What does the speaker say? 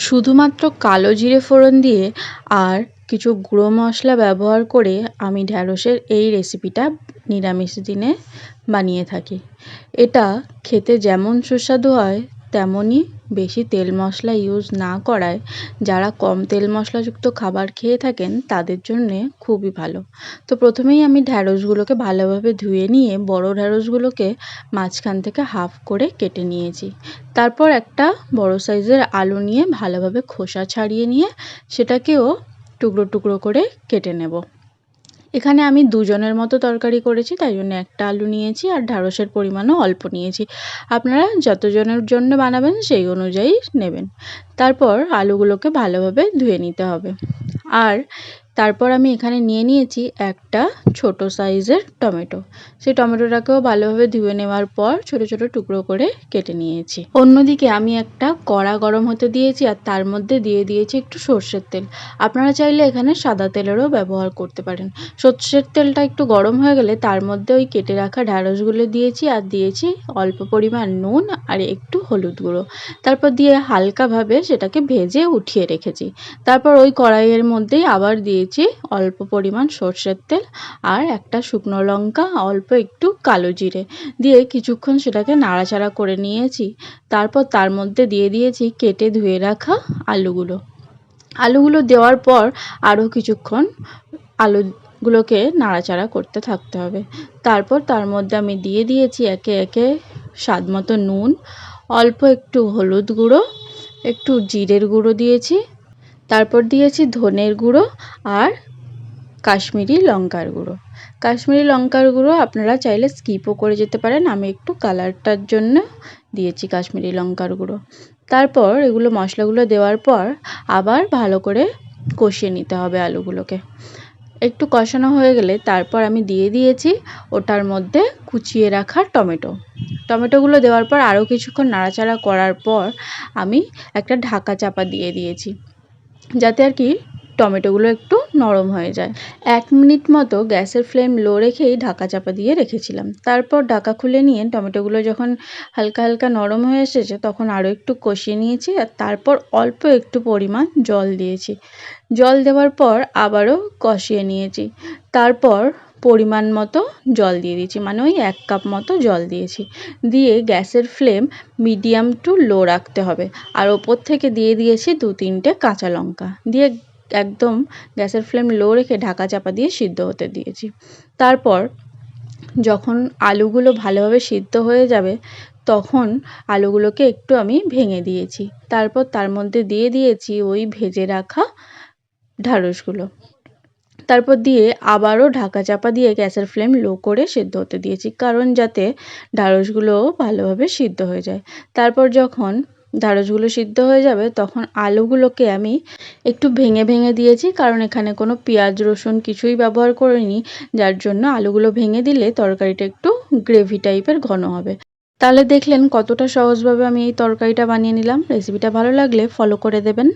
শুধুমাত্র কালো জিরে ফোড়ন দিয়ে আর কিছু গুঁড়ো মশলা ব্যবহার করে আমি ঢ্যাঁড়সের এই রেসিপিটা নিরামিষ দিনে বানিয়ে থাকি। এটা খেতে যেমন সুস্বাদু হয়, তেমনই বেশি তেল মশলা ইউজ না করায় যারা কম তেল মশলাযুক্ত খাবার খেয়ে থাকেন তাদের জন্যে খুবই ভালো। তো প্রথমেই আমি ঢ্যাঁড়সগুলোকে ভালোভাবে ধুয়ে নিয়ে বড় ঢ্যাঁড়সগুলোকে মাঝখান থেকে হাফ করে কেটে নিয়েছি। তারপর একটা বড় সাইজের আলু নিয়ে ভালোভাবে খোসা ছাড়িয়ে নিয়ে সেটাকেও টুকরো টুকরো করে কেটে নেব। এখানে আমি দুজনের মতো তরকারি করেছি, তাই জন্য একটা আলু নিয়েছি আর ঢ্যাঁড়সের পরিমাণও অল্প নিয়েছি। আপনারা যতজনের জন্য বানাবেন সেই অনুযায়ী নেবেন। তারপর আলুগুলোকে ভালোভাবে ধুয়ে নিতে হবে। আর তারপর আমি এখানে নিয়ে নিয়েছি একটা ছোট সাইজের টমেটো। সেই টমেটোটাকেও ভালোভাবে ধুয়ে নেওয়ার পর ছোট ছোট টুকরো করে কেটে নিয়েছি। অন্যদিকে আমি একটা কড়া গরম হতে দিয়েছি আর তার মধ্যে দিয়ে দিয়েছি একটু সর্ষের তেল। আপনারা চাইলে এখানে সাদা তেলেরও ব্যবহার করতে পারেন। সর্ষের তেলটা একটু গরম হয়ে গেলে তার মধ্যে ওই কেটে রাখা ঢ্যাঁড়সগুলো দিয়েছি আর দিয়েছি অল্প পরিমাণ নুন আর একটু হলুদ গুঁড়ো। তারপর দিয়ে হালকাভাবে সেটাকে ভেজে উঠিয়ে রেখেছি। তারপর ওই কড়াইয়ের মধ্যেই আবার দিয়েছি অল্প পরিমাণ সর্ষের তেল আর একটা শুকনো লঙ্কা, অল্প একটু কালো জিরে। দিয়ে কিছুক্ষণ সেটাকে নাড়াচাড়া করে নিয়েছি। তারপর তার মধ্যে দিয়ে দিয়েছি কেটে ধুয়ে রাখা আলুগুলো। আলুগুলো দেওয়ার পর আরও কিছুক্ষণ আলুগুলোকে নাড়াচাড়া করতে থাকতে হবে। তারপর তার মধ্যে আমি দিয়ে দিয়েছি একে একে স্বাদ মতো নুন, অল্প একটু হলুদ গুঁড়ো, একটু জিরের গুঁড়ো দিয়েছি। তারপর দিয়েছি ধনের গুঁড়ো আর কাশ্মীরি লঙ্কার গুঁড়ো। কাশ্মীরি লঙ্কার গুঁড়ো আপনারা চাইলে স্কিপও করে যেতে পারেন। আমি একটু কালারটার জন্য দিয়েছি কাশ্মীরি লঙ্কার গুঁড়ো। তারপর এগুলো মশলাগুলো দেওয়ার পর আবার ভালো করে কষিয়ে নিতে হবে আলুগুলোকে। একটু কষানো হয়ে গেলে তারপর আমি দিয়ে দিয়েছি ওটার মধ্যে কুচিয়ে রাখা টমেটো। টমেটোগুলো দেওয়ার পর আরও কিছুক্ষণ নাড়াচাড়া করার পর আমি একটা ঢাকা চাপা দিয়ে দিয়েছি। যাতে আর কি টমেটোগুলো একটু নরম হয়ে যায়। এক মিনিট মতো গ্যাসের ফ্লেম লো রেখেই ঢাকা চাপা দিয়ে রেখেছিলাম। তারপর ঢাকা খুলে নিয়ে টমেটোগুলো যখন হালকা হালকা নরম হয়ে এসেছে তখন আরও একটু কষিয়ে নিয়েছি আর তারপর অল্প একটু পরিমাণ জল দিয়েছি। জল দেওয়ার পর আবারও কষিয়ে নিয়েছি। তারপর পরিমাণ মতো জল দিয়ে দিয়েছি মানে ওই এক কাপ মতো জল দিয়েছি। দিয়ে গ্যাসের ফ্লেম মিডিয়াম টু লো রাখতে হবে। আর ওপর থেকে দিয়ে দিয়েছি দু তিনটে কাঁচা লঙ্কা। দিয়ে একদম গ্যাসের ফ্লেম লো রেখে ঢাকা চাপা দিয়ে সিদ্ধ হতে দিয়েছি। তারপর যখন আলুগুলো ভালোভাবে সিদ্ধ হয়ে যাবে, তখন আলুগুলোকে একটু আমি ভেঙে দিয়েছি। তারপর তার মধ্যে দিয়ে দিয়েছি ওই ভেজে রাখা ঢ্যাঁড়সগুলো তারপর দিয়ে আবারও ঢাকা চাপা দিয়ে গ্যাসের ফ্লেম লো করে সেদ্ধ হতে দিয়েছি, কারণ যাতে ঢ্যাঁড়সগুলোও ভালোভাবে সিদ্ধ হয়ে যায়। তারপর যখন ঢ্যাঁড়সগুলো সিদ্ধ হয়ে যাবে, তখন আলুগুলোকে আমি একটু ভেঙে ভেঙে দিয়েছি, কারণ এখানে কোনো পেঁয়াজ, রসুন কিছুই ব্যবহার করিনি, যার জন্য আলুগুলো ভেঙে দিলে তরকারিটা একটু গ্রেভি টাইপের ঘন হবে। তাহলে দেখলেন কতটা সহজভাবে আমি এই তরকারিটা বানিয়ে নিলাম। রেসিপিটা ভালো লাগলে ফলো করে দেবেন।